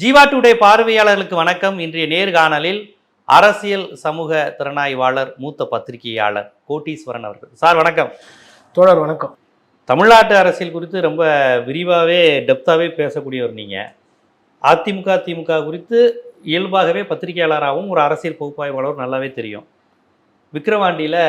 Jeeva today பார்வையாளர்களுக்கு வணக்கம். இன்றைய நேர்காணலில் அரசியல் சமூக திறனாய்வாளர் மூத்த பத்திரிகையாளர் கோட்டீஸ்வரன் அவர்கள். சார் வணக்கம். தோழர் வணக்கம். தமிழ்நாட்டு அரசியல் குறித்து ரொம்ப விரிவாகவே டெப்த்தாகவே பேசக்கூடியவர் நீங்கள் அதிமுக திமுக குறித்து இயல்பாகவே பத்திரிகையாளராகவும் ஒரு அரசியல் பகுப்பாய்வாளரும் நல்லாவே தெரியும். விக்கிரவாண்டியில்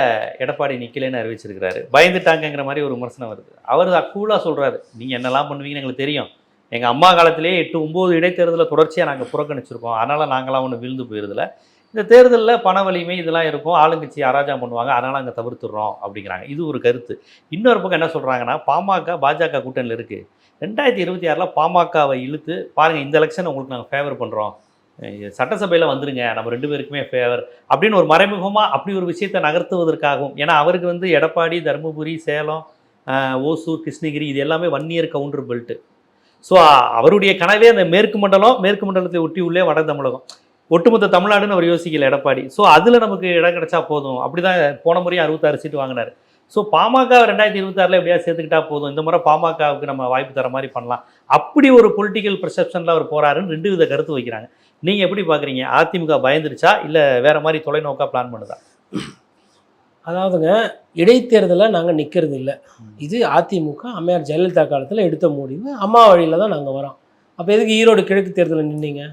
எடப்பாடி நிக்கலைன்னு அறிவிச்சிருக்கிறாரு. பயந்துட்டாங்கங்கிற மாதிரி ஒரு விமர்சனம் வருது. அவர் கூலாக சொல்கிறாரு நீங்கள் என்னெல்லாம் பண்ணுவீங்கன்னு எங்களுக்கு தெரியும். எங்கள் அம்மா காலத்திலேயே எட்டு ஒம்பது இடைத்தேர்தலில் தொடர்ச்சியாக நாங்கள் புறக்கணிச்சிருக்கோம். அதனால் நாங்களாம் ஒன்று விழுந்து போயிருதில்ல இந்த தேர்தலில் பண வலிமை இதெல்லாம் இருக்கும். ஆளுங்கட்சி அராஜகம் பண்ணுவாங்க. அதனால் அங்கே தவிர்த்துடுறோம் அப்படிங்கிறாங்க. இது ஒரு கருத்து. இன்னொரு பக்கம் என்ன சொல்கிறாங்கன்னா பாமக பாஜக கூட்டணியில் இருக்குது ரெண்டாயிரத்தி இருபத்தி ஆறில் பாமகவை இழுத்து பாருங்கள் இந்த எலெக்ஷன் உங்களுக்கு நாங்கள் ஃபேவர் பண்ணுறோம் சட்டசபையில் வந்துருங்க. நம்ம ரெண்டு பேருக்குமே ஃபேவர் அப்படின்னு ஒரு மறைமுகமாக அப்படி ஒரு விஷயத்தை நகர்த்துவதற்காகவும் ஏன்னா அவருக்கு வந்து எடப்பாடி தருமபுரி சேலம் ஓசூர் கிருஷ்ணகிரி இது எல்லாமே one year Gounder belt so அவருடைய கனவே அந்த மேற்கு மண்டலம் மேற்கு மண்டலத்தை ஒட்டி உள்ளே வட தமிழகம். ஒட்டுமொத்த தமிழ்நாடுன்னு அவர் யோசிக்கல எடப்பாடி. ஸோ அதில் நமக்கு இடம் கிடைச்சா போதும். அப்படி தான் போன முறையும் அறுபத்தாறு சீட்டு வாங்கினார். ஸோ பாமக ரெண்டாயிரத்தி இருபத்தாறில் எப்படியா சேர்த்துக்கிட்டா போதும். இந்த முறை பாமகவுக்கு நம்ம வாய்ப்பு தர மாதிரி பண்ணலாம். அப்படி ஒரு பொலிட்டிக்கல் பெர்செப்ஷனில் அவர் போகிறாருன்னு ரெண்டு வித கருத்து வைக்கிறாங்க. நீங்கள் எப்படி பார்க்குறீங்க அதிமுக பயந்துருச்சா? இல்லை வேறு மாதிரி தொலைநோக்கா பிளான் பண்ணுதா? அதாவதுங்க இடைத்தேர்தலை நாங்கள் நிற்கிறது இல்லை இது அதிமுக அம்மையார் ஜெயலலிதா காலத்தில் எடுத்த முடிவு. அம்மா வழியில் தான் நாங்கள் வரோம். அப்போ எதுக்கு ஈரோடு கிழக்கு தேர்தலில் நின்னீங்க?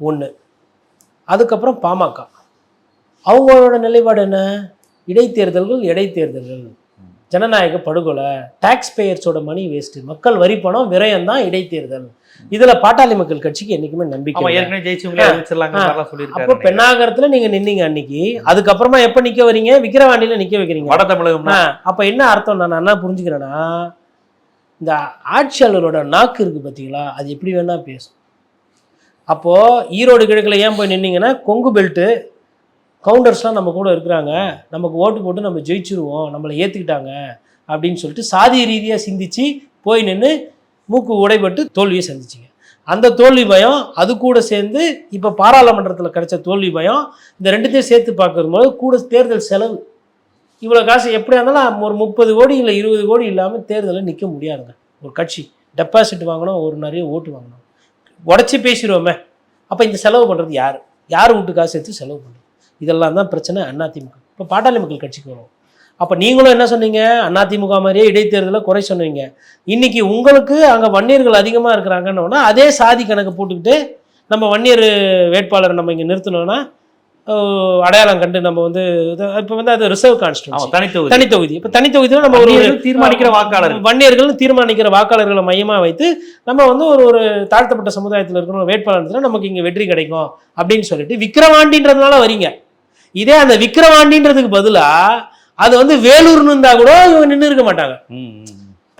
ஒன்று அதுக்கப்புறம் பாமக. அவங்களோட நிலைப்பாடு என்ன? இடைத்தேர்தல்கள் இடைத்தேர்தல்கள். ஜனநாயக படுகொலை டாக்ஸ் பேயர்ஸோட மணி வேஸ்ட்டு மக்கள் வரி பணம் விரயம் தான் இடைத்தேர்தல். இதில் பாட்டாளி மக்கள் கட்சிக்கு என்றைக்குமே நம்பிக்கை அப்போ பெண்ணாகரத்துல நீங்க நின்னீங்க அன்னைக்கு. அதுக்கப்புறமா எப்ப நிக்க வரீங்க? விக்கிரவாண்டியில நிக்க வைக்கிறீங்க. வட தமிழகம்னா? ஆ, அப்ப என்ன அர்த்தம் நான் என்ன புரிஞ்சுக்கிறேன்னா இந்த ஆட்சியாளரோட நாக்கு இருக்கு பாத்தீங்களா? அது எப்படி வேணா பேசும். அப்போ ஈரோடு கிழக்குல ஏன் போய் நின்னீங்கன்னா கொங்கு பெல்ட்டு கவுண்டர்ஸ்லாம் நம்ம கூட இருக்கிறாங்க. நமக்கு ஓட்டு போட்டு நம்ம ஜெயிச்சிருவோம். நம்மளை ஏற்றுக்கிட்டாங்க அப்படின்னு சொல்லிட்டு சாதி ரீதியாக சிந்திச்சு போய் நின்று மூக்கு உடைபட்டு தோல்வியை சந்திச்சிங்க. அந்த தோல்வி பயம் அது கூட சேர்ந்து இப்போ பாராளுமன்றத்தில் கிடைச்ச தோல்வி பயம் இந்த ரெண்டுத்தையும் சேர்த்து பார்க்கும்போது கூட தேர்தல் செலவு. இவ்வளோ காசு எப்படியா இருந்தாலும் ஒரு முப்பது கோடி இல்லை இருபது கோடி இல்லாமல் தேர்தலில் நிற்க முடியாதுங்க. ஒரு கட்சி டெபாசிட் வாங்கணும் ஒரு நிறைய ஓட்டு வாங்கணும். உடச்சி பேசிடுவோமே. அப்போ இந்த செலவு பண்ணுறது யார்? யார் வீட்டு காசு எடுத்து செலவு பண்ணுறது இதெல்லாம் தான் பிரச்சனை அதிமுக இப்போ பாட்டாளி மக்கள் கட்சிக்கு வரும். அப்போ நீங்களும் என்ன சொன்னீங்க? அதிமுக மாதிரியே இடைத்தேர்தலை குறை சொன்னீங்க. இன்னைக்கு உங்களுக்கு அங்கே வன்னியர்கள் அதிகமாக இருக்கிறாங்கன்னு அதே சாதி கணக்கு போட்டுக்கிட்டு நம்ம வன்னியர் வேட்பாளரை நம்ம இங்கே நிறுத்தினோன்னா அடையாளம் கண்டு நம்ம வந்து இப்போ வந்து அது ரிசர்வ் கான்ஸ்டியூன்சி தனித்தொகுதி தனித்தொகுதி இப்போ தனித்தொகுதியில் நம்ம ஒரு தீர்மானிக்கிற வாக்காளர்கள். வன்னியர்கள் தீர்மானிக்கிற வாக்காளர்களை மையமாக வைத்து நம்ம வந்து ஒரு ஒரு தாழ்த்தப்பட்ட சமுதாயத்தில் இருக்கிற வேட்பாளர் நமக்கு இங்கே வெற்றி கிடைக்கும் அப்படின்னு சொல்லிட்டு விக்கிரவாண்டின்றதுனால வரீங்க. இதே அந்த விக்கிரவாண்டின்றதுக்கு பதிலா அது வந்து வேலூர்னு இருந்தா கூட இவங்க நின்று இருக்க மாட்டாங்க.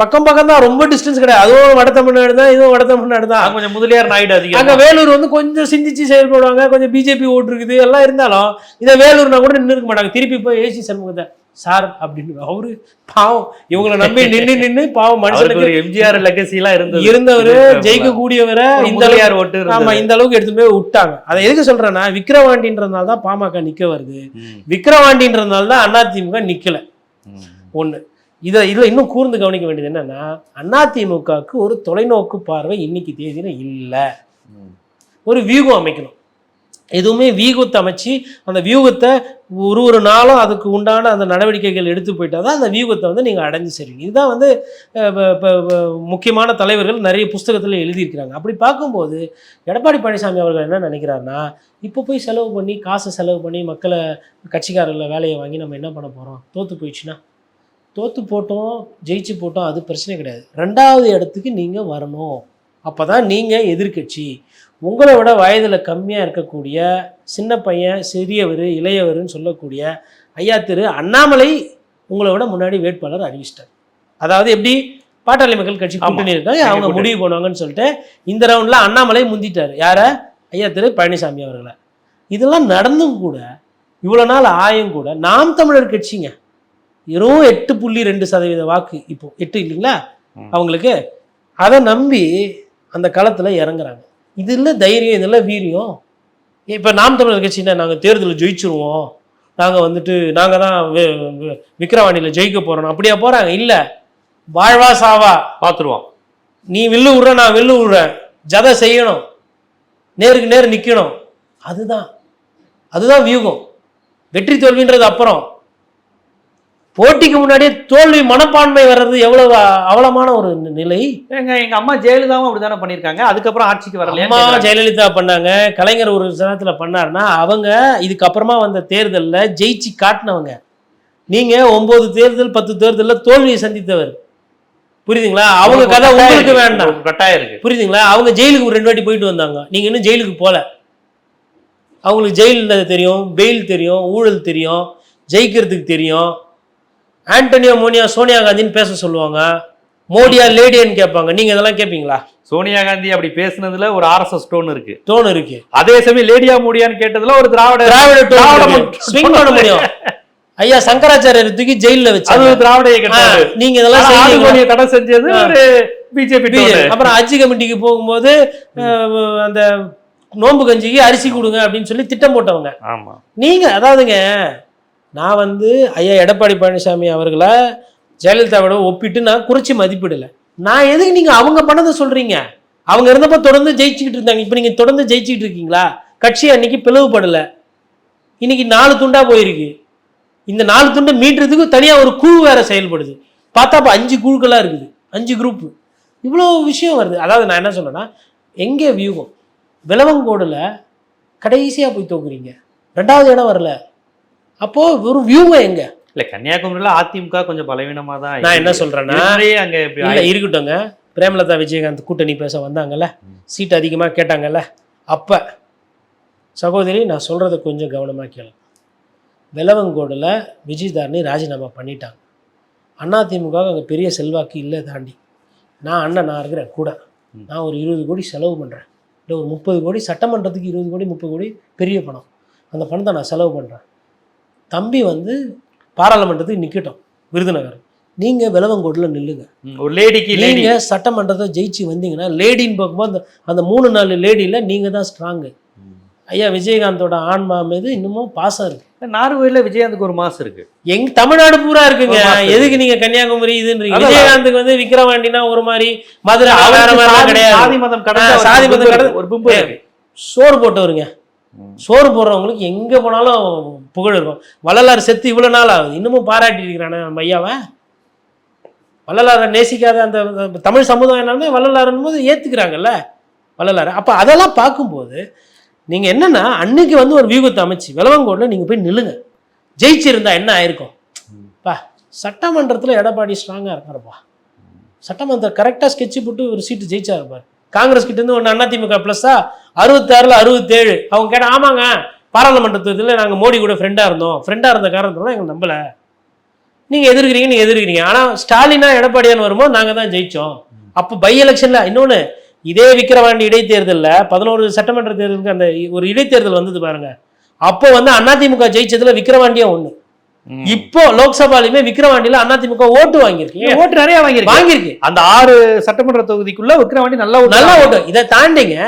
பக்கம் பக்கம் தான் ரொம்ப டிஸ்டன்ஸ் கிடையாது. அதுவும் வட தமிழ்நாடு தான் இதுவும் வட தமிழ்நாடு தான். அங்க கொஞ்சம் முதலியார் நாயுடு அங்க அதிகம் வேலூர் வந்து கொஞ்சம் சிந்திச்சு செயல்படுவாங்க கொஞ்சம் பிஜேபி ஓட்டு இருக்குது எல்லாம் இருந்தாலும் இதை வேலூர்னா கூட நின்று இருக்க மாட்டாங்க. திருப்பி போய் ஏசி சண்முகத்தை சார் அப்படின்னு அவரு பாவம் இவங்களை நம்பி நின்று நின்று பாவம் மனுஷனுக்கு எம்ஜிஆர் லெகசி எல்லாம் இருந்தது இருந்தவரு. ஜெயிக்க கூடியவரை இந்த ஓட்டு. ஆமா இந்த அளவுக்கு எடுத்து போய் விட்டாங்க அதை எதுக்கு சொல்றேன்னா விக்கிரவாண்டின்றதுனால தான் பாமக நிக்க வருது ம், விக்கிரவாண்டின்றதுனால தான் அதிமுக நிக்கல. ஒண்ணு இதை இதுல இன்னும் கூர்ந்து கவனிக்க வேண்டியது என்னன்னா அதிமுகவுக்கு ஒரு தொலைநோக்கு பார்வை இன்னைக்கு தேதியில இல்ல. ஒரு வியூகம் அமைக்கணும் எதுவுமே வியூகத்தை அமைச்சு அந்த வியூகத்தை ஒரு ஒரு நாளும் அதுக்கு உண்டான அந்த நடவடிக்கைகள் எடுத்து போயிட்டா தான் அந்த வியூகத்தை வந்து நீங்கள் அடைஞ்சு சரிங்க இதுதான் வந்து இப்போ முக்கியமான தலைவர்கள் நிறைய புஸ்தகத்தில் எழுதியிருக்கிறாங்க. அப்படி பார்க்கும்போது எடப்பாடி பழனிசாமி அவர்கள் என்ன நினைக்கிறாருன்னா இப்போ போய் செலவு பண்ணி காசை செலவு பண்ணி மக்களை கட்சிக்காரர்களை வேலையை வாங்கி நம்ம என்ன பண்ண போகிறோம் தோற்று போயிடுச்சுன்னா? தோற்று போட்டோம் ஜெயிச்சு போட்டோம் அது பிரச்சனை கிடையாது. ரெண்டாவது இடத்துக்கு நீங்கள் வரணும். அப்போ தான் நீங்கள் எதிர்க்கட்சி. உங்களை விட வயதில் கம்மியாக இருக்கக்கூடிய சின்ன பையன் சிறியவர் இளையவர்னு சொல்லக்கூடிய ஐயா திரு அண்ணாமலை உங்களை விட முன்னாடி வேட்பாளர் அறிவிச்சிட்டார். அதாவது எப்படி? பாட்டாளி மக்கள் கட்சி. கூட்டணி இருக்காங்க அவங்க. முடிவு பண்ணுவாங்கன்னு சொல்லிட்டு இந்த ரவுண்டில் அண்ணாமலை முந்திட்டார். யாரை? ஐயா திரு பழனிசாமி அவர்களை. இதெல்லாம் நடந்தும் கூட இவ்வளோ நாள் ஆயும் கூட நாம் தமிழர் கட்சிங்க. வெறும் எட்டு புள்ளி ரெண்டு சதவீத வாக்கு இப்போ எட்டு இல்லைங்களா. அவங்களுக்கு அதை நம்பி அந்த களத்தில் இறங்குறாங்க. இது இல்லை தைரியம் இது இல்லை வீரியம்? இப்போ நாம் தமிழர் கட்சினா நாங்கள் தேர்தலில் ஜெயிச்சிருவோம். நாங்கள் வந்துட்டு நாங்கள் தான் வி- வி- விக்கிரவாண்டியில் ஜெயிக்க போகிறோம் அப்படியா போகிறாங்க இல்லை. வாழ்வா சாவா? பாத்துருவோம். நீ வில்லு விடுற நான் வில்லு விடுறேன் ஜதை செய்யணும். நேருக்கு நேர் நிக்கணும். அதுதான். அதுதான் வியூகம். வெற்றி தோல்வின்றது அப்புறம். போட்டிக்கு முன்னாடியே தோல்வி மனப்பான்மை வர்றது எவ்வளவு அவலமான ஒரு நிலை? எங்க எங்க அம்மா ஜெயலலிதாவும் அப்படிதானே பண்ணிருக்காங்க அதுக்கப்புறம் ஆட்சிக்கு வரலையா அம்மா ஜெயலலிதா பண்ணாங்க. கலைஞர் ஒரு சமயத்துல பண்ணாருன்னா அவங்க இதுக்கப்புறமா வந்த தேர்தல்ல ஜெயிச்சு காட்டினவங்க. நீங்க ஒன்பது தேர்தல் பத்து தேர்தல்ல தோல்வியை சந்தித்தவர். புரியுதுங்களா? அவங்க கதை உங்களுக்கு வேண்டாம். கட்டாயம் இருக்கு. புரியுதுங்களா? அவங்க ஜெயிலுக்கு ஒரு ரெண்டு வாட்டி போயிட்டு வந்தாங்க. நீங்க இன்னும் ஜெயிலுக்கு போல. அவங்களுக்கு ஜெயிலில் தெரியும் பெயில் தெரியும் ஊழல் தெரியும் ஜெயிக்கிறதுக்கு தெரியும். ஆண்டனியோ மோனியா சோனியா காந்தின்னு பேச சொல்லுவாங்க. மோடியா லேடியான்னு கேட்பாங்க. நீங்க இதெல்லாம் கேட்பீங்களா சோனியா காந்தி அப்படி பேசுனதுல ஒரு ஆர்எஸ்எஸ் டோன் இருக்கு. டோன் இருக்கு. அதே சமயம் லேடியா மூடியான்னு கேட்டதுல ஒரு திராவிட திராவிட ஸ்விங் பண்ண முடியும். ஐயா சங்கராச்சாரியர் தூக்கி ஜெயில்ல அது வச்சாங்க ஒரு திராவிட ஆ, இயக்கத்தாரு நீங்க இதெல்லாம் தடை செஞ்சது ஒரு பிஜேபி. அப்புறம் அஜி கமிட்டிக்கு போகும்போது அந்த நோன்பு கஞ்சிக்கு அரிசி கொடுங்க அப்படின்னு சொல்லி திட்டம் போட்டவங்க. ஆமா. நீங்க அதாவதுங்க நான் வந்து ஐயா எடப்பாடி பழனிசாமி அவர்களை ஜெயலலிதாவோட ஒப்பிட்டு நான் குறைச்சி மதிப்பிடலை. நான் எதுக்கு நீங்கள் அவங்க பண்ணதை சொல்கிறீங்க அவங்க இருந்தப்போ தொடர்ந்து ஜெயிச்சுக்கிட்டு இருந்தாங்க. இப்போ நீங்கள் தொடர்ந்து ஜெயிச்சுக்கிட்டு இருக்கீங்களா? கட்சி அன்னைக்கு பிளவுபடலை. இன்னைக்கு நாலு துண்டாக போயிருக்கு. இந்த நாலு துண்டை மீட்டுறதுக்கு தனியாக ஒரு குழு வேற செயல்படுது. பார்த்தா அஞ்சு குழுக்களாக இருக்குது. அஞ்சு குரூப்பு இவ்வளோ விஷயம் வருது. அதாவது நான் என்ன சொல்லேன்னா எங்கே வியூகம்? விலவங்கோடில் கடைசியாக போய் தோக்குறீங்க. ரெண்டாவது இடம் வரல. அப்போ ஒரு வியூகம் எங்க? இல்ல கன்னியாகுமரியில அதிமுக கொஞ்சம் பலவீனமா தான் நான் என்ன சொல்றேன்னா இதுலயே அங்க இல்ல இருக்கட்டும்ங்க. பிரேமலதா விஜயகாந்த் கூட்டணி பேச வந்தாங்கல்ல சீட் அதிகமா கேட்டாங்கல்ல அப்ப சகோதரி நான் சொல்றத கொஞ்சம் கவனமா கேளு வெலவங்கோடுல விஜயதாரணி ராஜினாமா பண்ணிட்டாங்க. அதிமுக அங்கே பெரிய செல்வாக்கு இல்லை தாண்டி. நான் அண்ணன் நான் இருக்கிறேன் கூட. நான் ஒரு இருபது கோடி செலவு பண்ணுறேன் இல்லை ஒரு முப்பது கோடி சட்டமன்றத்துக்கு இருபது கோடி முப்பது கோடி பெரிய பணம். அந்த பணத்தை நான் செலவு பண்ணுறேன் தம்பி வந்து பாராளுமன்றத்துக்கு நிற்கட்டும் விருதுநகர். நீங்கள் விலவங்கோட்டில் நில்லுங்க. ஒரு லேடிக்கு லேடி. நீங்க சட்டமன்றத்தை ஜெயிச்சு வந்தீங்கன்னா லேடின்னு பார்க்கும்போது அந்த அந்த மூணு நாலு லேடியில் நீங்க தான் ஸ்ட்ராங்கு ஐயா விஜயகாந்தோட ஆன்மா மீது இன்னமும் பாசம் இருக்கு. நார்வேல விஜயகாந்துக்கு ஒரு மாசம் இருக்கு. எங்க தமிழ்நாடு பூரா இருக்குங்க. எதுக்கு நீங்க கன்னியாகுமரி இதுன்றீங்க. விஜயகாந்துக்கு வந்து விக்கிரவாண்டினா ஒரு மாதிரி மதுரை கிடையாது. சாதி மதம் கடந்த சாதி மதம். கடந்த- ஒரு பிம்பு சோறு போட்டவருங்க. சோறு போடுறவங்களுக்கு எங்க போனாலும் புகழ் இருக்கும். வள்ளலார் செத்து இவ்வளோ நாள் ஆகுது. இன்னமும் பாராட்டி இருக்கிறானே நம்ம ஐயாவை? வள்ளலாரை நேசிக்காத அந்த தமிழ் சமுதாயம் எல்லாமே வள்ளலாருன்னு போது ஏற்றுக்கிறாங்கல்ல வள்ளலார். அப்போ அதெல்லாம் பார்க்கும்போது நீங்கள் என்னென்னா அன்னைக்கு வந்து ஒரு வியூகத்தை அமைச்சு விலவங்கோடுல நீங்கள் போய் நில்லுங்க. ஜெயிச்சிருந்தா என்ன ஆயிருக்கும்? பா சட்டமன்றத்தில் எடப்பாடி ஸ்ட்ராங்காக இருக்காருப்பா சட்டமன்றம் கரெக்டாக ஸ்கெட்சு போட்டு ஒரு சீட்டு ஜெயிச்சா இருப்பார் காங்கிரஸ் கிட்டேருந்து ஒன்று அதிமுக ப்ளஸ்ஸா அறுபத்தாறுல அறுபத்தேழு. அவங்க கேட்டால் ஆமாங்க. பாராளுமன்ற தேர்தலில் நாங்கள் மோடி கூட ஃப்ரெண்டா இருந்தோம். ஃப்ரெண்டா இருந்த காரணத்தோட எங்க நம்பல. நீங்க எதிர்க்கிறீங்க நீங்க எதிர்க்கிறீங்க. ஆனா ஸ்டாலினா எடப்பாடியான்னு வரும்போது நாங்க தான் ஜெயிச்சோம். அப்போ பை எலெக்ஷன்ல இன்னொன்னு இதே விக்கிரவாண்டி இடைத்தேர்தல்ல பதினோரு சட்டமன்ற தேர்தலுக்கு அந்த ஒரு இடைத்தேர்தல் வந்தது பாருங்க. அப்போ வந்து அதிமுக ஜெயிச்சதுல விக்கிரவாண்டியா ஒண்ணு. ம். இப்போ லோக்சபாலையுமே விக்கிரவாண்டியில அதிமுக ஓட்டு வாங்கியிருக்கு. ஓட்டு நிறைய வாங்கியிருக்கு. வாங்கியிருக்கு. அந்த ஆறு சட்டமன்ற தொகுதிக்குள்ள விக்ரவாண்டி நல்ல ஓட்டு நல்ல ஓட்டு. இதை தாண்டிங்க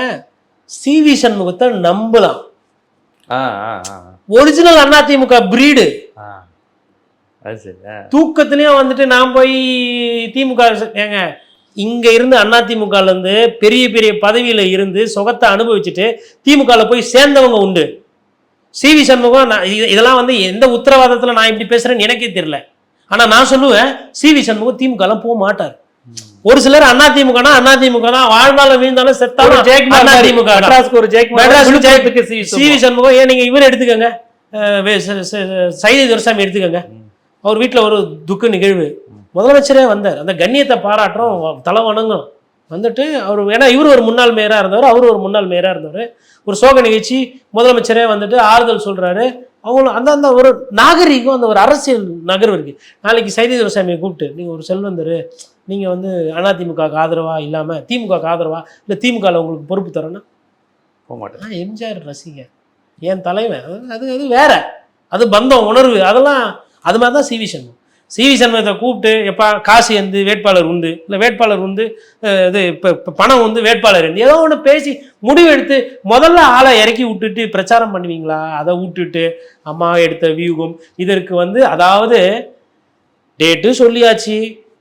சிவி சண்முகத்தை நம்பலாம். Original AIADMK breed. அது சரி ஆ. தூக்கத்திலயும் வந்துட்டு நான் போய் திமுக ச- ஏங்க இங்க இருந்து அதிமுகல இருந்து பெரிய பெரிய பதவியில இருந்து சுகத்தை அனுபவிச்சுட்டு திமுகல போய் சேர்ந்தவங்க உண்டு. சிவி சண்முகம் நான் இது- இதெல்லாம் வந்து எந்த உத்தரவாதத்துல நான் இப்படி பேசுறேன்னு எனக்கே தெரியல. ஆனா நான் சொல்லுவேன் சிவி சண்முகம் திமுக எல்லாம் போக மாட்டார். ஒரு சிலர் அதிமுகனா அதிமுக தான் வாழ்ந்தாலும் வீழ்ந்தாலும் செத்தாலும் தான். மெட்ராஸ்க்கு ஒரு ஜெயக்குமார் மெட்ராஸ் விழுப்புரத்துக்கு சி. சண்முகம் ஏன் நீங்க இவர் எடுத்துக்கோங்க. சைதை துரசாமி எடுத்துக்கோங்க. அவர் வீட்டில் ஒரு துக்க நிகழ்வு. முதலமைச்சரே வந்தார். அந்த கண்ணியத்தை பாராட்டுறோம். தலை வணங்கும் வந்துட்டு அவர் ஏன்னா இவர் ஒரு முன்னாள் மேயராக இருந்தவர் அவர் ஒரு முன்னாள் மேயராக இருந்தவர். ஒரு சோக நிகழ்ச்சி. முதலமைச்சரே வந்துட்டு ஆறுதல் சொல்றாரு. அவங்களும் அந்த அந்த ஒரு நாகரிகம் அந்த ஒரு அரசியல் நகர்வு இருக்கு. நாளைக்கு சைதை துரசாமியை கூப்பிட்டு நீங்கள் ஒரு செல்வந்தர் நீங்கள் வந்து அதிமுக ஆதரவா இல்லாமல் திமுக ஆதரவா இல்லை திமுகவில் உங்களுக்கு பொறுப்பு தரேன்னா போக மாட்டேன். எம்ஜிஆர் ரசிகன் என் தலைவன். அது அது அது வேற. அது பந்தம் உணர்வு அதெல்லாம் அது மாதிரி தான் சிவி சண்முகம். சிவி சண்முகத்தை கூப்பிட்டு எப்பா காசு வந்து வேட்பாளர் உண்டு. இல்லை வேட்பாளர் வந்து இது இப்போ பணம் வந்து வேட்பாளர் உண்டு. ஏதோ ஒன்று பேசி முடிவெடுத்து முதல்ல ஆளை இறக்கி விட்டுட்டு பிரச்சாரம் பண்ணுவீங்களா? அதை விட்டுட்டு அம்மா எடுத்த வியூகம். இதற்கு வந்து அதாவது டேட்டு சொல்லியாச்சு.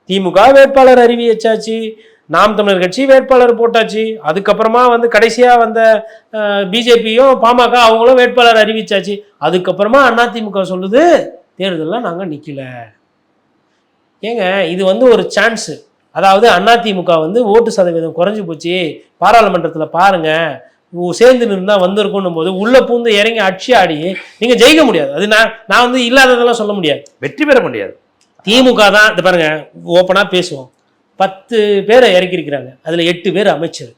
திமுக வேட்பாளர் அறிவிச்சாச்சு நாம் தமிழர் கட்சி வேட்பாளர் போட்டாச்சு. அதுக்கப்புறமா வந்து கடைசியாக வந்த பிஜேபியும் பாமக அவங்களும் வேட்பாளர் அறிவிச்சாச்சு. அதுக்கப்புறமா அதிமுக சொல்லுது தேர்தலில் நாங்கள் நிற்கல ஏங்க இது வந்து ஒரு சான்ஸ் அதாவது அதிமுக வந்து ஓட்டு சதவீதம் குறைஞ்சு போச்சு. பாராளுமன்றத்துல பாருங்க. உ- சேர்ந்து நின்றா வந்திருக்கும்னும் போது உள்ள பூந்து இறங்கி அடிச்சு ஆடி நீங்க ஜெயிக்க முடியாது. அது நான் நான் வந்து இல்லாததெல்லாம் சொல்ல முடியாது. வெற்றி பெற முடியாது. திமுக தான் இது பாருங்க ஓப்பனாக பேசுவோம். பத்து பேரை இறக்கியிருக்கிறாங்க. அதில் எட்டு பேர் அமைச்சர்.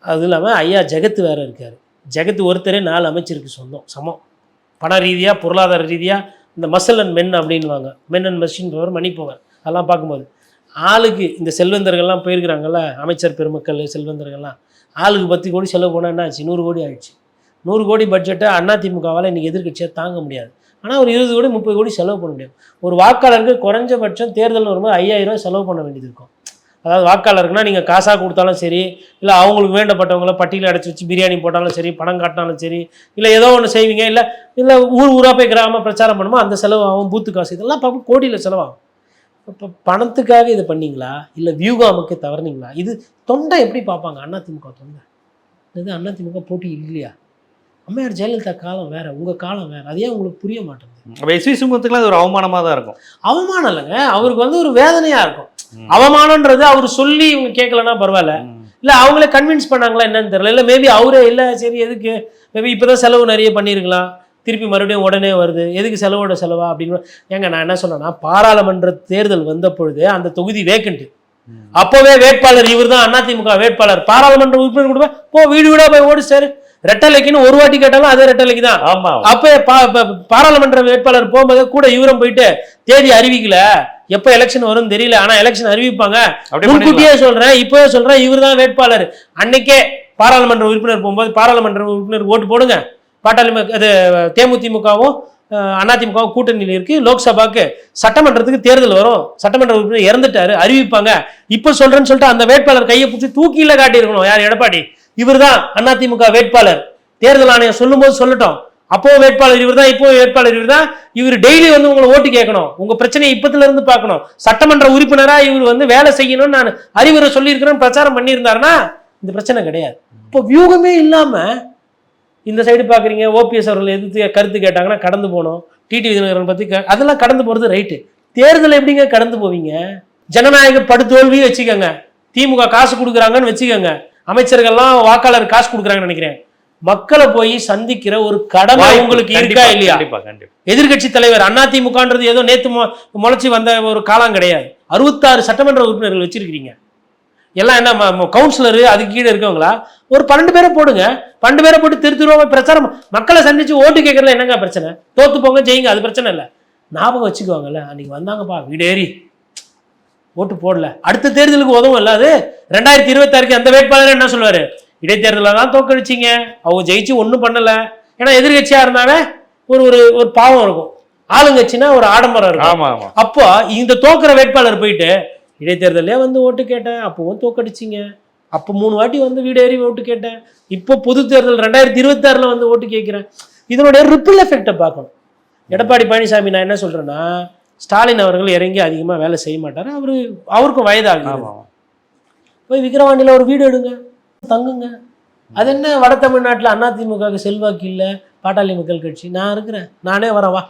அது இல்லாமல் ஐயா ஜெகத் வேற இருக்கார். ஜெகத் ஒருத்தரே நாலு அமைச்சருக்கு சொந்தம் சமம். பண ரீதியாக பொருளாதார ரீதியாக இந்த மசல் அண்ட் மென் அப்படின்வாங்க men and machine power money power அதெல்லாம் பார்க்கும்போது ஆளுக்கு இந்த செல்வந்தர்கள்லாம் போயிருக்கிறாங்கல்ல அமைச்சர் பெருமக்கள் செல்வந்தர்கள்லாம். ஆளுக்கு பத்து கோடி செலவு போனால் என்ன ஆச்சு நூறு கோடி ஆயிடுச்சு. நூறு கோடி பட்ஜெட்டை அதிமுகவால் இன்றைக்கி எதிர்க்கட்சியாக தாங்க முடியாது. ஆனால் ஒரு இருபது கோடி முப்பது கோடி செலவு பண்ண முடியும். ஒரு வாக்காளருக்கு குறைஞ்சபட்சம் தேர்தல் வரும்போது ஐயாயிரம் செலவு பண்ண வேண்டியது இருக்கும். அதாவது வாக்காளருக்குன்னா நீங்கள் காசாக கொடுத்தாலும் சரி இல்லை அவங்களுக்கு வேண்டப்பட்டவங்கள பட்டியலில் அடைச்சி வச்சு பிரியாணி போட்டாலும் சரி பணம் காட்டினாலும் சரி இல்லை ஏதோ ஒன்று செய்வீங்க இல்லை இல்லை ஊர் ஊராக போய் கிராம பிரச்சாரம் பண்ணுமோ அந்த செலவு ஆகும் பூத்து காசு இதெல்லாம் பார்க்கும் கோடியில் செலவாகும். இப்போ பணத்துக்காக இதை பண்ணீங்களா? இல்லை வியூகாமுக்கு தவறுனீங்களா? இது தொண்டை எப்படி பார்ப்பாங்க? அதிமுக தொண்டை. இது அதிமுக போட்டி இல்லையா? அம்மையார் ஜெயலலிதா காலம் வேற உங்கள் காலம் வேற. அதே உங்களுக்கு புரிய மாட்டேங்குது? அப்ப எஸ்வி சுமத்துக்குலாம் அது ஒரு அவமானமா தான் இருக்கும். அவமானம் இல்லைங்க. அவருக்கு வந்து ஒரு வேதனையா இருக்கும். அவமானன்றது அவர் சொல்லி இவங்க கேட்கலன்னா பரவாயில்ல. இல்ல அவங்களே கன்வின்ஸ் பண்ணாங்களா என்னன்னு தெரியல. இல்ல மேபி அவரே இல்ல சரி எதுக்கு? மேபி இப்பதான் செலவு நிறைய பண்ணியிருக்கலாம் திருப்பி மறுபடியும் உடனே வருது. எதுக்கு செலவோட செலவா? அப்படின்னு ஏங்க நான் என்ன சொன்னேன்னா பாராளுமன்ற தேர்தல் வந்த பொழுது அந்த தொகுதி வேக்கண்ட். அப்பவே வேட்பாளர் இவர் தான் அதிமுக வேட்பாளர். பாராளுமன்ற உறுப்பினர் கொடுப்பேன் போ வீடு வீடா போய் ஓடு சார். ரெட்டலைக்குன்னு ஒரு வாட்டி கேட்டாலும் அதே ரெட்டலைக்கு தான். ஆமா. அப்ப பாராளுமன்ற வேட்பாளர் போகும்போது கூட இவரும் போயிட்டு தேதி அறிவிக்கல. எப்ப எலெக்ஷன் வரும்னு தெரியல. ஆனா எலெக்ஷன் அறிவிப்பாங்க. முன்கூட்டியே சொல்றேன் இப்பவே சொல்றேன் இவர் தான் வேட்பாளர். அன்னைக்கே பாராளுமன்ற உறுப்பினர் போகும்போது பாராளுமன்ற உறுப்பினர் ஓட்டு போடுங்க. பாட்டாளி இது அது தேமுதிமுகவும் அதிமுகவும் கூட்டணியில் இருக்கு. லோக்சபாக்கு சட்டமன்றத்துக்கு தேர்தல் வரும். சட்டமன்ற உறுப்பினர் இறந்துட்டாரு. அறிவிப்பாங்க. இப்போ சொல்றேன்னு சொல்லிட்டு அந்த வேட்பாளர் கையை பிடிச்சி தூக்கில காட்டியிருக்கணும். யார் எடப்பாடி? இவர் தான் அதிமுக வேட்பாளர். தேர்தல் ஆணையம் சொல்லும்போது சொல்லட்டும். அப்போ வேட்பாளர் இவர் தான் இப்போ வேட்பாளர் இவர் தான் இவர் டெய்லி வந்து உங்களை ஓட்டு கேட்கணும். உங்க பிரச்சனையை இப்பத்துல இருந்து பார்க்கணும். சட்டமன்ற உறுப்பினரா இவர் வந்து வேலை செய்யணும்னு நான் அறிவுரை சொல்லியிருக்கிறேன்னு பிரச்சாரம் பண்ணியிருந்தாருன்னா இந்த பிரச்சனை கிடையாது. இப்போ வியூகமே இல்லாம இந்த சைடு பாக்குறீங்க ஓபிஎஸ் அவர்கள் எதிர்த்து கருத்து கேட்டாங்கன்னா கடந்து போகணும். டிடி விதிநகரன் பத்தி க- அதெல்லாம் கடந்து போறது ரைட்டு தேர்தல் எப்படிங்க கடந்து போவீங்க? ஜனநாயக படுதோல்வி வச்சுக்கோங்க. திமுக காசு கொடுக்குறாங்கன்னு வச்சுக்கோங்க. அமைச்சர்கள்லாம் வாக்காளர் காசு கொடுக்குறாங்கன்னு நினைக்கிறேன். மக்களை போய் சந்திக்கிற ஒரு கடமை. உங்களுக்கு இருக்கா இல்லையா? எதிர்க்கட்சி தலைவர் அதிமுகன்றது ஏதோ நேத்து மொ- முளைச்சு வந்த ஒரு காலம் கிடையாது. அறுபத்தாறு சட்டமன்ற உறுப்பினர்கள் வச்சிருக்கிறீங்க. எல்லாம் என்ன கவுன்சிலர் அதுக்கு கீழே இருக்கவங்களா? ஒரு பன்னெண்டு பேரை போடுங்க. பன்னெண்டு பேரை போட்டு திரு திருவாம பிரச்சாரம் மக்களை சந்திச்சு ஓட்டு கேட்கறதுல என்னங்க பிரச்சனை? தோத்து போங்க ஜெயிங்க அது பிரச்சனை இல்லை. ஞாபகம் வச்சுக்குவாங்கல்ல அன்னைக்கு வந்தாங்கப்பா வீடேறி. ஓட்டு போடல. அடுத்த தேர்தலுக்கு உதவும் இல்ல அது. ரெண்டாயிரத்தி இருபத்தாறுக்கு அந்த வேட்பாளர் என்ன சொல்லுவாரு? இடைத்தேர்தலில் தான் தோக்கடிச்சிங்க அவங்க ஜெயிச்சு ஒன்றும் பண்ணல. ஏன்னா எதிர்கட்சியா இருந்தாவே ஒரு ஒரு ஒரு பாவம் இருக்கும். ஆளுங்கட்சினா ஒரு ஆடம்பரம் இருக்கும். அப்போ இந்த தோக்குற வேட்பாளர் போயிட்டு இடைத்தேர்தலே வந்து ஓட்டு கேட்டேன் அப்பவும் தோக்கடிச்சிங்க. அப்போ மூணு வாட்டி வந்து வீடு ஏறி ஓட்டு கேட்டேன். இப்போ பொது தேர்தல் ரெண்டாயிரத்தி இருபத்தாறுல வந்து ஓட்டு கேட்கிறேன். இதனுடைய ரிப்பிள் எஃபெக்டை பார்க்கணும். எடப்பாடி பழனிசாமி நான் என்ன சொல்றேன்னா ஸ்டாலின் அவர்கள் இறங்கி அதிகமாக வேலை செய்ய மாட்டாரு. அவரு அவருக்கும் ஆமா போய் விக்கிரவாண்டியில் ஒரு வீடு எடுங்க தங்குங்க. அது என்ன வட தமிழ்நாட்டில் அதிமுகவுக்கு செல்வாக்கு இல்லை பாட்டாளி மக்கள் கட்சி. நான் இருக்கிறேன். நானே வரேன் வா.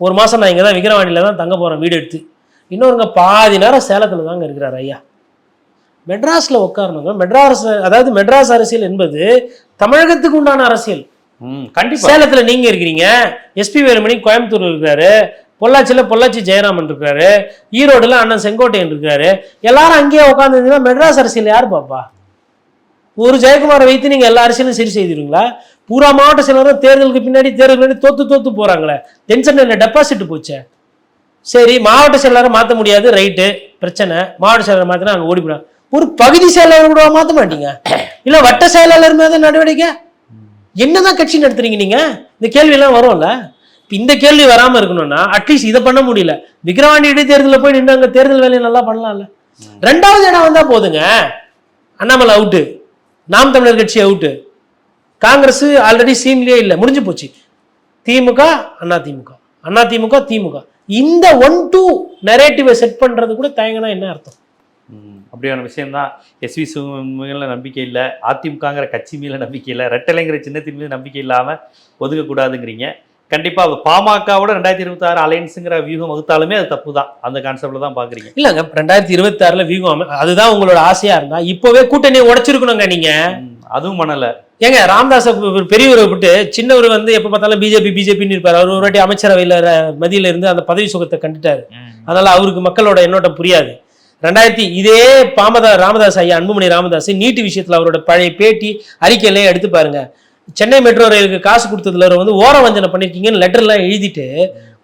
ஒரு மாதம் நான் இங்கே தான் விக்கிரவாண்டியில் தான் தங்க போகிறேன் வீடு எடுத்து. இன்னொருங்க பாதி நேரம் சேலத்தில் தாங்க இருக்கிறார் ஐயா. மெட்ராஸில் உட்காரணுங்க. மெட்ராஸ் அதாவது மெட்ராஸ் அரசியல் என்பது தமிழகத்துக்கு உண்டான அரசியல். ம் கண்டிப்பா. சேலத்துல நீங்க இருக்கிறீங்க. எஸ்பி வேலுமணி கோயம்புத்தூர் இருக்காரு பொள்ளாச்சியில பொள்ளாச்சி ஜெயராமன் இருக்காரு ஈரோடுல அண்ணன் செங்கோட்டையன் இருக்காரு எல்லாரும் அங்கேயே உட்காந்துருந்தீங்கன்னா மெட்ராஸ் அரசியல் யார் பாப்பா ஒரு ஜெயக்குமாரை வைத்து நீங்க எல்லா அரசியலும் சரி செய்திருவீங்களா பூரா மாவட்ட செயலரும் தேர்தலுக்கு பின்னாடி தேர்தலுக்கு பின்னாடி தோத்து தோத்து போறாங்களே. டென்ஷன் இல்லை டெபாசிட் போச்சே. சரி மாவட்ட செயலரை மாற்ற முடியாது ரைட்டு பிரச்சனை. மாவட்ட செயலரை மாத்தினா அங்கே ஓடிவிடும் ஒரு பகுதி செயலாளர் கூட மாற்ற மாட்டீங்க. இல்லை வட்ட செயலாளர் மேல நடவடிக்கை? என்னதான் கட்சி நடத்துறீங்க நீங்க? இந்த கேள்வி எல்லாம் வரும்ல? இப்ப இந்த கேள்வி வராம இருக்கணும்னா அட்லீஸ்ட் இதை பண்ண முடியல. விக்கிரவாண்டி இடைத்தேர்தலில் போய் நின்று அங்க தேர்தல் வேலையை நல்லா பண்ணலாம்ல. ரெண்டாவது இடம் வந்தா போதுங்க. அண்ணாமலை அவுட்டு நாம் தமிழர் கட்சி அவுட்டு காங்கிரஸ் ஆல்ரெடி சீன்லயே இல்லை. முடிஞ்சு போச்சு. திமுக அண்ணா திமுக. அண்ணா திமுக திமுக. இந்த ஒன் டூ நெரேட்டிவை செட் பண்றது கூட தயங்கினா என்ன அர்த்தம்? அப்படியான விஷயம்தான். எஸ்வி மேல நம்பிக்கை இல்லை அதிமுகங்கிற கட்சி மேல நம்பிக்கை இல்லை ரெட்டலைங்கிற சின்னத்தின் மீது நம்பிக்கை இல்லாமல் ஒதுக்கக்கூடாதுங்கிறீங்க. கண்டிப்பாக பாமகவோட ரெண்டாயிரத்தி இருபத்தாறு அலையன்ஸுங்கிற வியூகம் வகுத்தாலுமே அது தப்பு தான் அந்த கான்செப்டில் தான் பார்க்குறீங்க இல்லைங்க ரெண்டாயிரத்தி இருபத்தி ஆறுல வியூகம் அதுதான் உங்களோட ஆசையா இருந்தா இப்பவே கூட்டணியை உடைச்சிருக்கணுங்க நீங்க. அதுவும் பண்ணலை. ஏங்க ராமதாஸ் பெரியவரை விட்டு சின்னவர் வந்து எப்ப பார்த்தாலும் பிஜேபி பிஜேபின்னு இருப்பாரு. அவர் ஒரு வாட்டி அமைச்சரவையில மதியில இருந்து அந்த பதவி சுகத்தை கண்டுட்டாரு. அதனால அவருக்கு மக்களோட எண்ணோட்டம் புரியாது. ரெண்டாயிரத்தி இதே பாமதா ராமதாஸ் ஐயா அன்புமணி ராமதாஸ் நீட்டு விஷயத்துல அவரோட பழைய பேட்டி அறிக்கையிலே எடுத்து பாருங்க. சென்னை மெட்ரோ ரயிலுக்கு காசு கொடுத்ததுல வந்து ஓர வஞ்சனை பண்ணிருக்கீங்கன்னு லெட்டர்லாம் எழுதிட்டு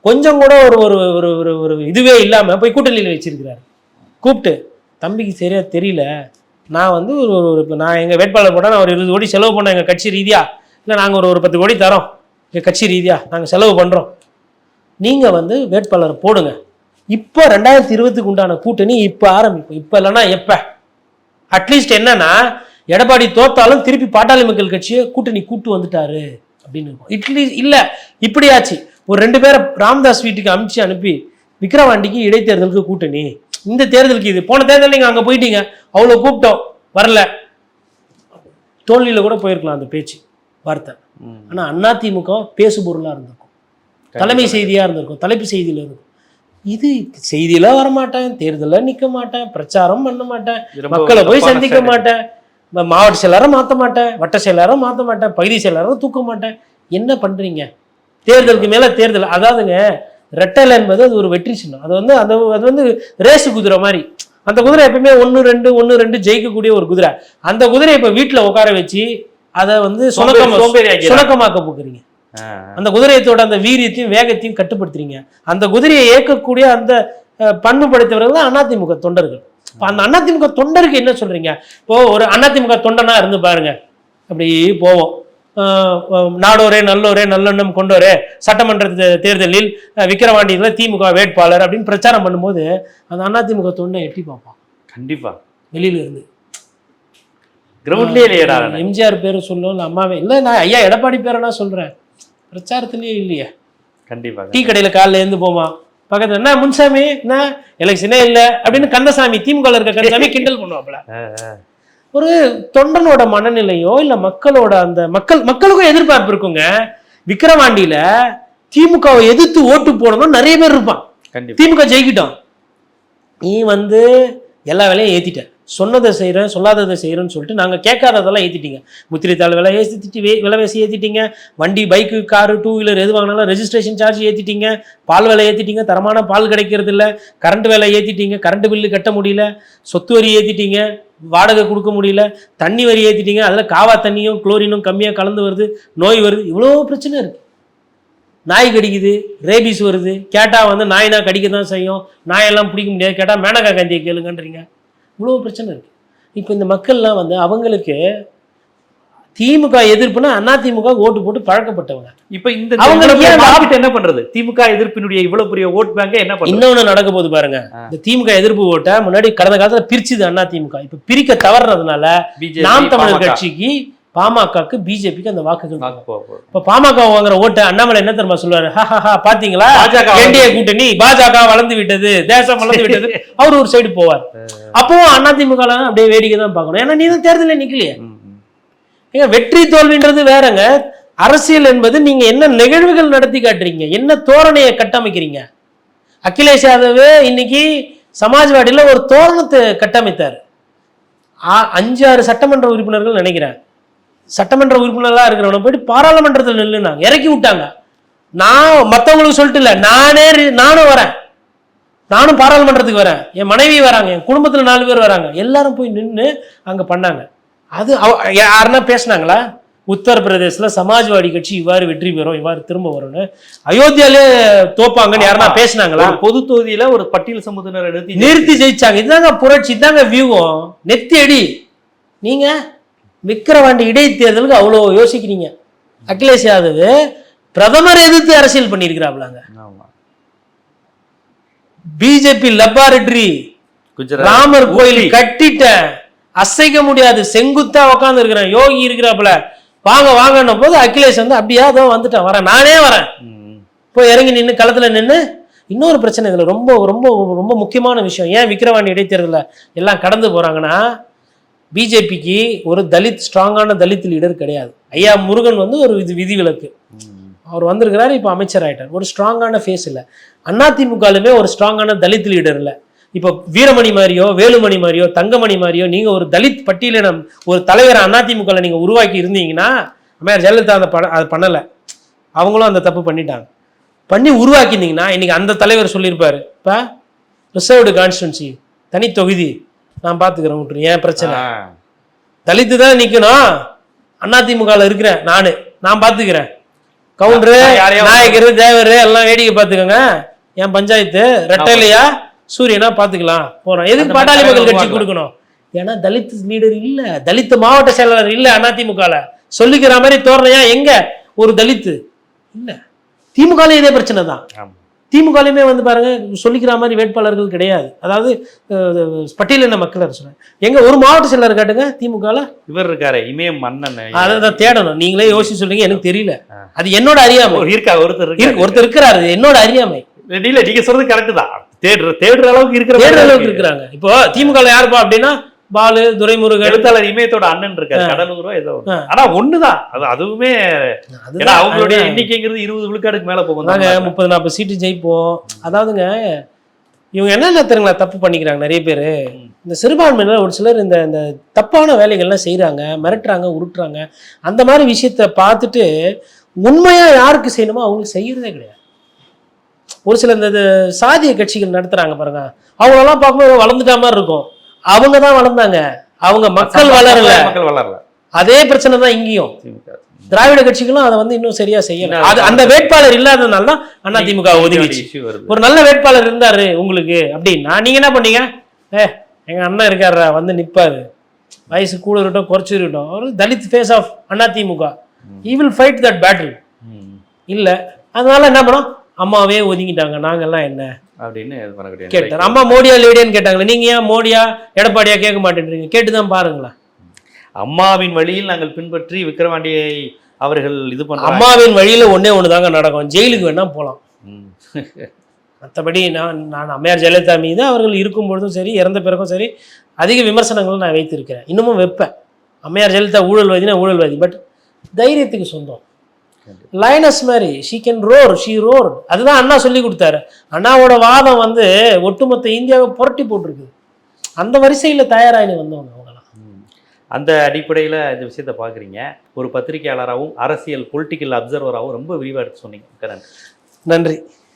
கொஞ்சம் கூட ஒரு ஒரு ஒரு ஒரு ஒரு இதுவே இல்லாம போய் கூட்டணியில் வச்சிருக்கிறாரு. கூப்பிட்டு தம்பிக்கு சரியா தெரியல. நான் வந்து ஒரு ஒரு இப்போ நான் எங்கள் வேட்பாளர் போட்டால் நான் ஒரு இருபது கோடி செலவு பண்ணோம் எங்கள் கட்சி ரீதியாக இல்லை நாங்கள் ஒரு ஒரு பத்து கோடி தரோம் எங்கள் கட்சி ரீதியாக நாங்கள் செலவு பண்ணுறோம் நீங்கள் வந்து வேட்பாளர் போடுங்க. இப்போ ரெண்டாயிரத்தி இருபத்துக்கு உண்டான கூட்டணி இப்போ ஆரம்பிக்கும். இப்போ இல்லைன்னா எப்போ? அட்லீஸ்ட் என்னன்னா எடப்பாடி தோத்தாலும் திருப்பி பாட்டாளி மக்கள் கட்சியை கூட்டணி கூட்டு வந்துட்டாரு அப்படின்னு இருக்கும். இட்லி இல்லை இப்படியாச்சு. ஒரு ரெண்டு பேரை ராம்தாஸ் வீட்டுக்கு அனுப்பிச்சு அனுப்பி விக்ரவாண்டிக்கு இடைத்தேர்தலுக்கு கூட்டணி. இந்த தேர்தலுக்கு இது. போன தேர்தல் நீங்கள் அங்கே போயிட்டீங்க. அவ்வளோ கூப்பிட்டோம். வரல. தோல்வியில் கூட போயிருக்கலாம் அந்த பேச்சு வார்த்தை. ஆனால் அதிமுக பேசு பொருளாக இருந்திருக்கும். தலைமை செய்தியாக இருந்திருக்கும். தலைப்பு செய்தியில் இருக்கும். இது செய்தியில வரமாட்டேன் தேர்தலில் நிற்க மாட்டேன் பிரச்சாரம் பண்ண மாட்டேன் மக்களை போய் சந்திக்க மாட்டேன். மாவட்ட செயலாளரை மாற்ற மாட்டேன் வட்ட செயலாளரை மாற்ற மாட்டேன் பகுதி செயலாளரை தூக்க மாட்டேன். என்ன பண்றீங்க? தேர்தலுக்கு மேல தேர்தல் அதாவதுங்க ரெட்டல் என்பது அது ஒரு வெற்றி சின்னம். அது வந்து அந்த அது வந்து ரேசு குதிரை மாதிரி. அந்த குதிரை எப்பயுமே ஒன்று ரெண்டு ஒன்று ரெண்டு ஜெயிக்கக்கூடிய ஒரு குதிரை. அந்த குதிரையை இப்போ வீட்டில் உட்கார வச்சு அதை வந்து சுணக்கமா சோம்பேறி ஆக்கிறாங்க. சுணக்கமாக்க போக்குறீங்க. அந்த குதிரையத்தோட அந்த வீரியத்தையும் வேகத்தையும் கட்டுப்படுத்துறீங்க. அந்த குதிரையை இயக்கக்கூடிய அந்த அஹ், பண்பு படைத்தவர்கள் தான் அதிமுக தொண்டர்கள். இப்போ அந்த அதிமுக தொண்டருக்கு என்ன சொல்றீங்க? இப்போ ஒரு அதிமுக தொண்டனா இருந்து பாருங்க. அப்படி போவோம். நாடோரே நல்லோரே நல்லெண்ணம் கொண்டோரே சட்டமன்ற தேர்தலில் அஹ், விக்கிரவாண்டியில் திமுக வேட்பாளர் அப்படின்னு பிரச்சாரம் பண்ணும்போது அந்த அதிமுக தொண்டை எட்டி பார்ப்பான்? கண்டிப்பா. வெளியில இருந்து கிரவுண்ட்லேயே இல்லையடா எம்ஜிஆர் பேரை சொல்லும் இல்லை அம்மாவே. இல்லை நான் ஐயா எடப்பாடி பேரை நான் சொல்றேன். பிரச்சாரத்திலேயே இல்லையே. கண்டிப்பா டீ கடையில காலைல இருந்து போவான் பக்கத்துல என்ன முன்சாமி என்ன எலெக்ஷனே இல்ல. அப்படின்னு கந்தசாமி திமுக இருக்க கந்தசாமி கிண்டல் பண்ணுவாப்ல ஒரு தொண்டனோட மனநிலையோ இல்ல மக்களோட அந்த மக்கள் மக்களுக்கும் எதிர்பார்ப்பு இருக்குங்க. விக்கிரவாண்டியில திமுகவை எதிர்த்து ஓட்டு போடணும் நிறைய பேர் இருப்பான். கண்டிப்பா. திமுக ஜெயிக்கிட்டோம். நீ வந்து எல்லா வேலையும் ஏத்திட்ட. சொன்னதை செய்கிறேன் சொல்லாததை செய்கிறேன்னு சொல்லிட்டு நாங்கள் கேட்காததெல்லாம் ஏற்றிட்டீங்க முத்திரைத்தாள் விலை ஏற்றிட்டு விலைவாசி ஏற்றிட்டீங்க வண்டி பைக்கு காரு டூ வீலர் எது வாங்கினாலும் ரெஜிஸ்ட்ரேஷன் சார்ஜ் ஏற்றிட்டீங்க பால் விலை ஏற்றிட்டீங்க தரமான பால் கிடைக்கிறது இல்ல கரண்ட் விலை ஏற்றிட்டீங்க கரண்ட் பில்லு கட்ட முடியல. சொத்து வரி ஏற்றிட்டீங்க வாடகை கொடுக்க முடியல தண்ணி வரி ஏற்றிட்டீங்க அதில் காவா தண்ணியும் குளோரினும் கம்மியாக கலந்து வருது நோய் வருது இவ்வளோ பிரச்சனை இருக்குது நாய் கடிக்குது ரேபிஸ் வருது கேட்டால் வந்து நாய்னா கடிக்க தான் செய்யும் நாயெல்லாம் பிடிக்க முடியாது கேட்டால் மேனகா காந்தியை கேளுங்கன்றீங்க. இவ்வளோ பிரச்சனை இருக்குது இப்போ இந்த மக்கள்லாம் வந்து அவங்களுக்கு திமுக எதிர்ப்புனா அதிமுக ஓட்டு போட்டு பழக்கப்பட்டவங்க. இப்ப இந்த மார்க்கெட் என்ன பண்றது? திமுக எதிர்ப்பினுடைய இவ்வளவு பெரிய ஓட் பேங்க என்ன இன்னொன்னு நடக்க போகுது பாருங்க. இந்த திமுக எதிர்ப்பு ஓட்டை முன்னாடி கடந்த காலத்துல பிரிச்சுது அதிமுக இப்ப பிரிக்க தவறுறதுனால BJP, நாம் தமிழர். கட்சிக்கு பாமகக்கு பிஜேபிக்கு அந்த வாக்குகள். இப்ப பாமக வாங்குற ஓட்டு அண்ணாமலை என்ன தெரியுமா சொல்லுவாரு? ஹஹஹா பாத்தீங்களா? என்டிஏ கூட்டணி பாஜக வளர்ந்து விட்டது தேசம் வளர்ந்து விட்டது. அவர் ஒரு சைடு போவார். அப்பவும் அதிமுக அப்படியே வேடிக்கை தான் பார்க்கணும். ஏன்னா நீ தான் தேர்தலில் நிக்கலையே. ஏங்க வெற்றி தோல்வின்றது வேறங்க. அரசியல் என்பது நீங்க என்ன நிகழ்வுகள் நடத்தி காட்டுறீங்க? என்ன தோரணையை கட்டமைக்கிறீங்க? அகிலேஷ் யாதவ் இன்னைக்கு சமாஜ்வாடியில் ஒரு தோரணத்தை கட்டமைத்தார். ஆ- அஞ்சு ஆறு சட்டமன்ற உறுப்பினர்கள் நினைக்கிறேன். சட்டமன்ற உறுப்பினர்களாக இருக்கிறவனை போயிட்டு பாராளுமன்றத்தில் நில்லுனாங்க. இறக்கி விட்டாங்க. நான் மற்றவங்களுக்கு சொல்லிட்டு இல்லை. நானே ரி- நானும் வரேன். நானும் பாராளுமன்றத்துக்கு வரேன். என் மனைவி வராங்க. என் குடும்பத்தில் நாலு பேர் வராங்க. எல்லாரும் போய் நின்று அங்கே பண்ணாங்க. அது யாருன்னா பேசுனாங்களா? உத்தரப்பிரதேசல சமாஜ்வாடி கட்சி இவ்வாறு வெற்றி பெறும் இவ்வாறு திரும்ப வரும்னு. அயோத்தியாலே தோப்பாங்கன்னு யாருன்னா. பேசுனாங்களா? பொது தொகுதியில ஒரு பட்டியல் சமூகத்தினரை நிறுத்தி நிறுத்தி ஜெயிச்சாங்க. இதுதாங்க புரட்சி இதாங்க வியூகம். நெத்தி அடி நீங்க விக்கிரவாண்டி இடைத்தேர்தலுக்கு அவ்வளோ யோசிக்கிறீங்க. அகிலேஷ் யாதவ் பிரதமர் எதிர்த்து அரசியல் பண்ணியிருக்கிறாப்லாங்க. பிஜேபி லெபார்டரி ராமர் கோயில். கட்டிட்டேன். அசைக்க முடியாது. செங்குத்தா உட்கார்ந்து இருக்கிறேன். யோகி இருக்கிறாப்புல. வாங்க வாங்கன்னும் போது அகிலேஷ் வந்து அப்படியா அதோ வந்துட்டேன். வரேன். நானே வரேன். போய் இறங்கி நின்று களத்துல நின்று இன்னொரு பிரச்சனை இதில் ரொம்ப ரொம்ப ரொம்ப முக்கியமான விஷயம். ஏன் விக்கிரவாணி இடைத்தேர்தலில் எல்லாம் கடந்து போகிறாங்கன்னா பிஜேபிக்கு ஒரு தலித் ஸ்ட்ராங்கான தலித் லீடர் கிடையாது. ஐயா முருகன் வந்து ஒரு விதி விதிவிலக்கு. அவர் வந்திருக்கிறாரு இப்போ அமைச்சர் ஆயிட்டார். ஒரு ஸ்ட்ராங்கான ஃபேஸ் இல்லை. அதிமுகலுமே ஒரு ஸ்ட்ராங்கான தலித் லீடர் இல்லை இப்போ வீரமணி மாதிரியோ வேலுமணி மாதிரியோ தங்கமணி மாதிரியோ நீங்க ஒரு தலித் பட்டியலினம் ஒரு தலைவரை அதிமுகவில் நீங்க உருவாக்கி இருந்தீங்கன்னா அம்மையார் ஜெயலலிதா அந்த பட அதை பண்ணலை. அவங்களும் அந்த தப்பு பண்ணிட்டாங்க. பண்ணி உருவாக்கியிருந்தீங்கன்னா இன்னைக்கு அந்த தலைவர் சொல்லியிருப்பாரு இப்போ ரிசர்வ்டு கான்ஸ்டுவன்சி தனி தொகுதி நான் பார்த்துக்கிறேன் விட்டுரு ஏன் பிரச்சனை? தலித்து தான் நிக்கணும். அதிமுகவில் இருக்கிறேன் நானு நான் பார்த்துக்கிறேன் கவுண்டரு நாயக்கர் தேவர் எல்லாம் வேடிக்கை பார்த்துக்கோங்க என் பஞ்சாயத்து ரெட்டைலையா சூரியனா பார்த்துக்கலாம் போறோம் எதுக்கு பாட்டாளி மக்கள் கட்சி. கொடுக்கணும்? ஏன்னா தலித் லீடர் இல்ல. தலித் மாவட்ட செயலாளர் இல்ல அதிமுகல. சொல்லிக்கிற மாதிரி தோரணையா எங்க? ஒரு தலித்து இல்ல. திமுகலையும் இதே பிரச்சனை தான். திமுகலையுமே வந்து பாருங்க சொல்லிக்கிற மாதிரி வேட்பாளர்கள் கிடையாது. அதாவது பட்டியலின மக்கள் சொல்றேன் எங்க ஒரு மாவட்ட செயலர் காட்டுங்க திமுகல. இவர் இருக்காரு இமயம் மன்னன். அதை தான் தேடணும். நீங்களே யோசிச்சு சொல்றீங்க எனக்கு தெரியல. அது என்னோட அறியாமை. இருக்கா ஒருத்தர் ஒருத்தர் இருக்கிறாரு என்னோட அறியாமை. இல்ல நீங்க சொல்றது கரெக்ட் தான். தேடுற தேடுற அளவுக்கு இருக்கிற தேடுற அளவுக்கு இருக்கு. இருக்கிறாங்க இப்போ திமுக யாருப்பா அப்படின்னா பாலு துரைமுருகன் எழுத்தாளர் இமயத்தோட அண்ணன் இருக்காரு கடலூரோ ஏதோ. ஆனா ஒண்ணுதான் அது அதுவுமே அவங்களுடைய. எண்ணிக்கைங்கிறது இருபது விழுக்காடுக்கு மேல போகும் தமிழ்நாட்டுல. முப்பது நாற்பது சீட்டு ஜெயிப்போம் அதாவதுங்க இவங்க என்னென்ன தெரியுங்களா தப்பு பண்ணிக்கிறாங்க நிறைய பேர். இந்த சிறுபான்மையினர் ஒரு சிலர் இந்த இந்த தப்பான வேலைகள்லாம் செய்கிறாங்க மிரட்டுறாங்க உருட்டுறாங்க அந்த மாதிரி விஷயத்த பார்த்துட்டு உண்மையா யாருக்கு செய்யணுமோ அவங்களுக்கு செய்யறதே கிடையாது ஒரு சில இந்த சாதிய கட்சிகள் நடத்துறாங்க பாருங்க. அவங்களெல்லாம் பார்க்கும்போது வளர்ந்துட்ட மாதிரி இருக்கும். அவங்க தான் வளர்ந்தாங்க. அவங்க மக்கள் வளரல. மக்கள் வளரல. அதே பிரச்சனை தான் இங்கேயும். திமுக. திராவிட கட்சிகளும் அதை வந்து இன்னும் சரியா செய்யல. அது அந்த வேட்பாளர் இல்லாததுனால தான் அதிமுக ஒதுங்கிச்சு issue வருது. ஒரு நல்ல வேட்பாளர் இருந்தாரு உங்களுக்கு அப்படின்னா நீங்க என்ன பண்ணீங்க? ஏ எங்க அண்ணன் இருக்காருடா வந்து நிப்பாரு. வயசு கூட இருக்கட்டும் குறைச்சு இருக்கட்டும். ஒரு Dalit face of AIADMK he will fight that battle. இல்ல அதனால என்ன பண்ணோம்? அம்மாவே ஒதுங்கிட்டாங்க. நாங்கெல்லாம் என்ன? அப்படின்னு கேட்டார். அம்மா மோடியா லேடியான்னு கேட்டாங்களே நீங்க ஏன் மோடியா எடப்பாடியா கேட்க மாட்டேன்றீங்க? கேட்டுதான் பாருங்களேன் அம்மாவின் வழியில் நாங்கள் பின்பற்றி விக்கிரவாண்டியை அவர்கள் இது பண்றாங்க. அம்மாவின் வழியில ஒண்ணே ஒண்ணுதாங்க நடக்கும். ஜெயிலுக்கு வேணா போலாம். ம். மற்றபடி நான் நான் அம்மையார் ஜெயலலிதா மீது அவர்கள் இருக்கும் பொழுதும் சரி இறந்த பிறகும் சரி அதிக விமர்சனங்கள் நான் வைத்திருக்கிறேன். இன்னமும் வைப்பேன். அம்மையார் ஜெயலலிதா ஊழல்வாதினா ஊழல்வாதி பட் தைரியத்துக்கு சொந்தம். லைனஸ் மாதிரி she can roar she roar அதுதான் அண்ணா சொல்லி கொடுத்தாரு. அண்ணாவோட வாதம் வந்து ஒட்டுமொத்த இந்தியாவை புரட்டி போட்டிருக்கு. அந்த வரிசையில் தயாராகி வந்தவங்க அவங்களாம். அந்த அடிப்படையில் இந்த விஷயத்தை பார்க்குறீங்க. ஒரு பத்திரிகையாளராகவும் அரசியல் பொலிட்டிக்கல் அப்சர்வராகவும் ரொம்ப விரிவாக எடுத்து சொன்னீங்க. கரண் நன்றி.